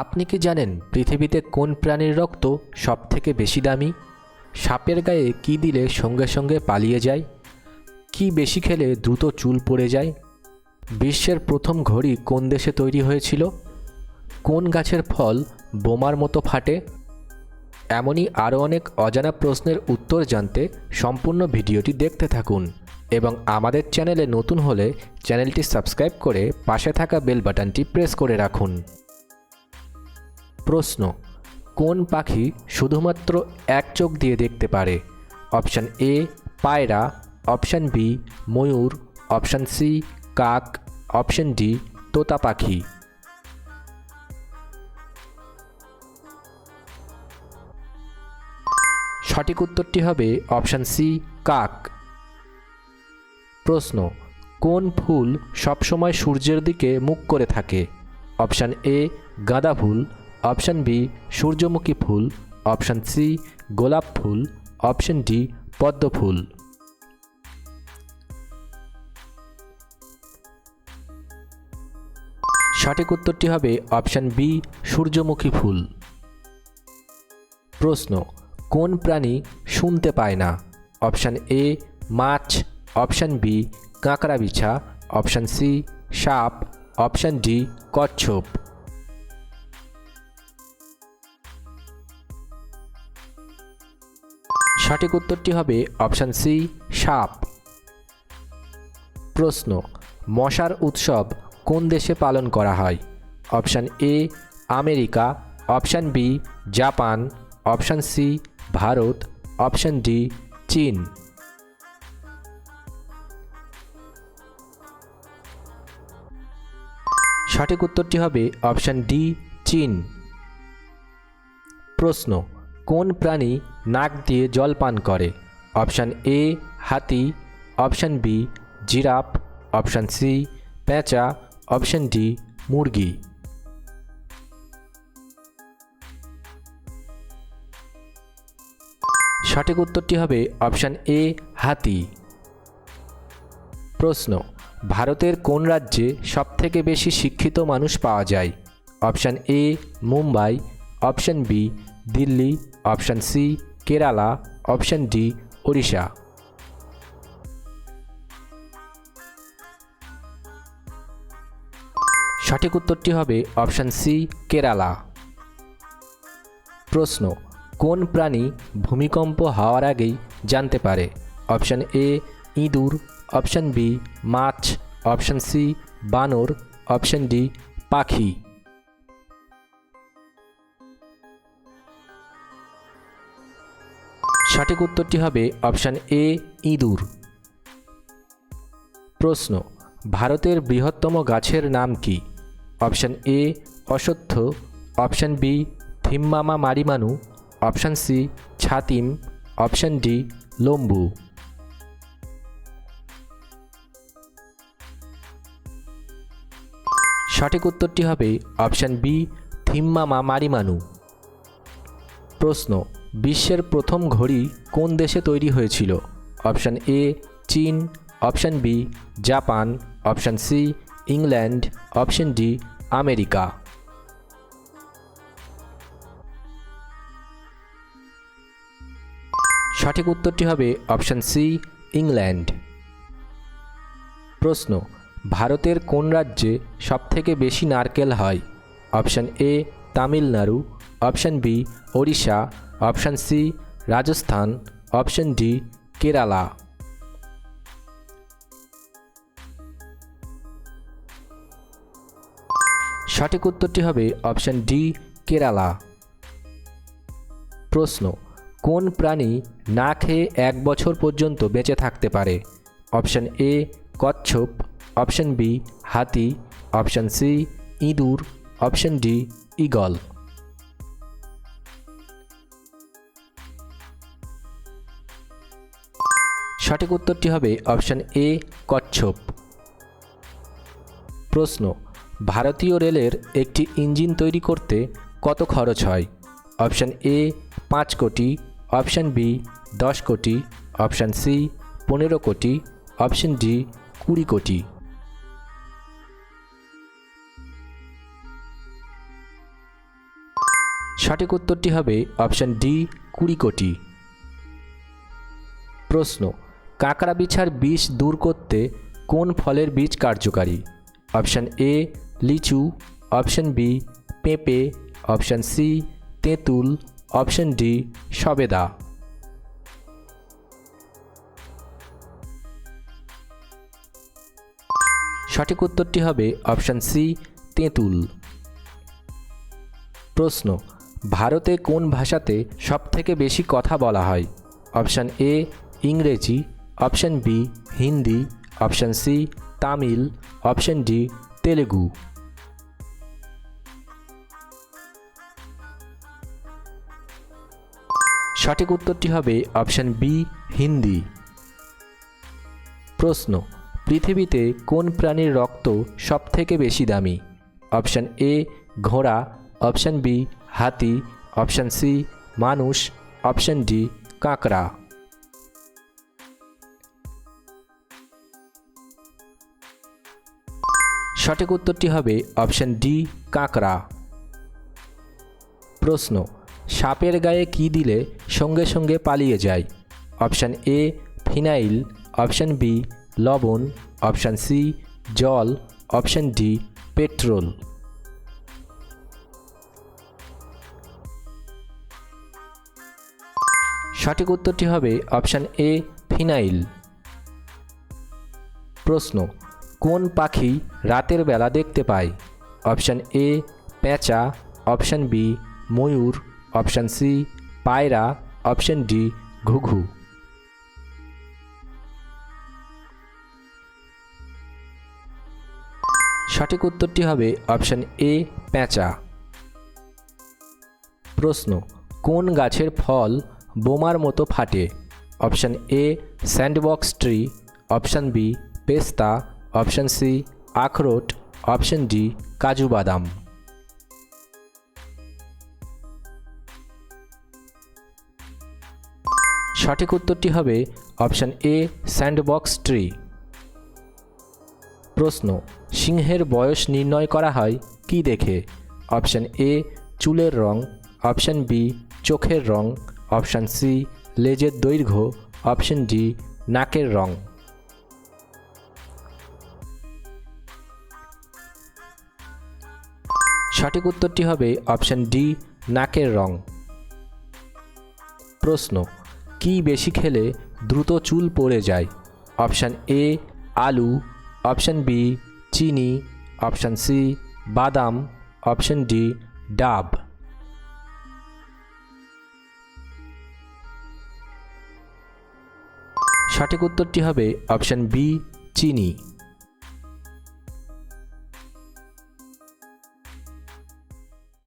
আপনি কি জানেন পৃথিবীতে কোন প্রাণীর রক্ত সবথেকে বেশি দামি? সাপের গায়ে কি দিলে সঙ্গে সঙ্গে পালিয়ে যায়? কি বেশি খেলে দ্রুত চুল পড়ে যায়? বিশ্বের প্রথম ঘড়ি কোন দেশে তৈরি হয়েছিল? কোন গাছের ফল বোমার মতো ফাটে? এমনই আরও অনেক অজানা প্রশ্নের উত্তর জানতে সম্পূর্ণ ভিডিওটি দেখতে থাকুন এবং আমাদের চ্যানেলে নতুন হলে চ্যানেলটি সাবস্ক্রাইব করে পাশে থাকা বেল বাটনটি প্রেস করে রাখুন। প্রশ্ন, কোন পাখি শুধুমাত্র এক চোখ দিয়ে দেখতে পারে? অপশান এ, পায়রা, অপশান বি, ময়ূর, অপশান সি, কাক, অপশান ডি, তোতা পাখি। সঠিক উত্তরটি হবে অপশান সি, কাক। প্রশ্ন, কোন ফুল সবসময় সূর্যের দিকে মুখ করে থাকে? অপশান এ, গাঁদা ফুল অপশান বি, সূর্যমুখী ফুল। অপশান সি, গোলাপ ফুল। অপশান ডি, পদ্ম ফুল। সঠিক উত্তরটি হবে অপশান বি, সূর্যমুখী ফুল। প্রশ্ন, কোন প্রাণী শুনতে পায় না? অপশান এ, মাছ। অপশান বি, কাঁকড়া বিছা। অপশান সি, সাপ। অপশান ডি, কচ্ছপ। সঠিক উত্তরটি হবে অপশান সি, সাপ। প্রশ্ন, মশার উৎসব কোন দেশে পালন করা হয়? Option A, America. Option B, Japan. Option C, Bharat. Option D, চীন। সঠিক উত্তরটি হবে অপশান ডি, চীন। প্রশ্ন কোন প্রাণী নাক দিয়ে জল পান করে? অপশান এ, হাতি। Option B, giraffe. Option C, পেঁচা। অপশান ডি, মুরগি। সঠিক উত্তরটি হবে অপশান এ, হাতি। প্রশ্ন, ভারতের কোন রাজ্যে সবথেকে বেশি শিক্ষিত মানুষ পাওয়া যায়? Option A, Mumbai. Option B, Delhi. Option C, Kerala, option D, Odisha. সঠিক উত্তরটি হবে অপশান সি, কেরালা। প্রশ্ন, কোন প্রাণী ভূমিকম্প হওয়ার আগেই জানতে পারে? অপশান এ, ইঁদুর, অপশান বি, মাছ, অপশান সি, বানর, অপশান ডি, পাখি। সঠিক উত্তরটি হবে অপশান এ, ইঁদুর। প্রশ্ন, ভারতের বৃহত্তম গাছের নাম কি? Option A, Ashwattha. Option B, Thimmamma Marrimanu. Option C, ছাতিম। Option D, লম্বু। সঠিক উত্তরটি হবে অপশান বি, থিম্মামা মারিমানু। প্রশ্ন বিশ্বের প্রথম ঘড়ি কোন দেশে তৈরি হয়েছিল? অপশান এ, চীন। Option B, Japan. Option C, England. Option D, America. সঠিক উত্তরটি হবে অপশান সি, ইংল্যান্ড। প্রশ্ন, ভারতের কোন রাজ্যে সবথেকে বেশি নারকেল হয়? Option A, Tamil Nadu. Option B, Odisha. Option C, Rajasthan. Option D, Kerala. সঠিক উত্তরটি হবে অপশান ডি, কেরালা। প্রশ্ন, কোন প্রাণী না খেয়ে এক বছর পর্যন্ত বেঁচে থাকতে পারে? অপশান এ, কচ্ছপ। অপশান বি, হাতি। অপশান সি, ইঁদুর। অপশান ডি ইগল সঠিক উত্তরটি হবে অপশান এ, কচ্ছপ। প্রশ্ন, ভারতীয় রেলের একটি ইঞ্জিন তৈরি করতে কত খরচ হয়? অপশান এ, পাঁচ কোটি। অপশান বি, দশ কোটি। অপশান সি, পনেরো কোটি। অপশান ডি, কুড়ি কোটি। সঠিক উত্তরটি হবে অপশান ডি, কুড়ি কোটি। প্রশ্ন কাঁকড়া বিছার বিষ দূর করতে কোন ফলের বীজ কার্যকারী? অপশান এ, লিচু। অপশান বি, পেঁপে। অপশান সি, তেঁতুল। অপশান ডি, সবেদা। সঠিক উত্তরটি হবে অপশান সি, তেঁতুল। প্রশ্ন, ভারতে কোন ভাষাতে সবথেকে বেশি কথা বলা হয়? অপশান এ, ইংরেজি। Option B, Hindi, option C, Tamil, option D, Telugu. সঠিক উত্তরটি হবে অপশান বি, হিন্দি। প্রশ্ন, পৃথিবীতে কোন প্রাণীর রক্ত সবথেকে বেশি দামি? অপশান এ, ঘোড়া। অপশান বি, হাতি। অপশান সি, মানুষ। অপশান ডি, কাঁকড়া। সঠিক উত্তরটি হবে অপশান ডি, কাঁকড়া। প্রশ্ন, সাপের গায়ে কি দিলে সঙ্গে সঙ্গে পালিয়ে যায়? Option A, phenyl. Option B, লবণ। অপশান সি, জল। Option D, petrol. সঠিক উত্তরটি হবে অপশান এ, ফিনাইল। প্রশ্ন কোন পাখি রাতের বেলা দেখতে পায়? অপশান এ পেঁচা অপশান বি, ময়ূর। অপশান সি, পায়রা। অপশান ডি, ঘুঘু। সঠিক উত্তরটি হবে অপশান এ পেঁচা প্রশ্ন, কোন গাছের ফল বোমার মতো ফাটে? Option A, sandbox tree. Option B, পেস্তা। অপশান সি, আখরোট, অপশান ডি, কাজু বাদাম। সঠিক উত্তরটি হবে অপশান এ, স্যান্ডবক্স ট্রি। প্রশ্ন, সিংহের বয়স নির্ণয় করা হয় কি দেখে? অপশান এ, চুলের রং। অপশান বি, চোখের রং। অপশান সি, লেজের দৈর্ঘ্য। অপশান ডি, নাকের রং। সঠিক উত্তরটি হবে অপশান ডি, নাকের রং। প্রশ্ন, কি বেশি খেলে দ্রুত চুল পড়ে যায়? অপশান এ, আলু। অপশান বি, চিনি। অপশান সি, বাদাম। অপশান ডি, ডাব। সঠিক উত্তরটি হবে অপশান বি, চিনি।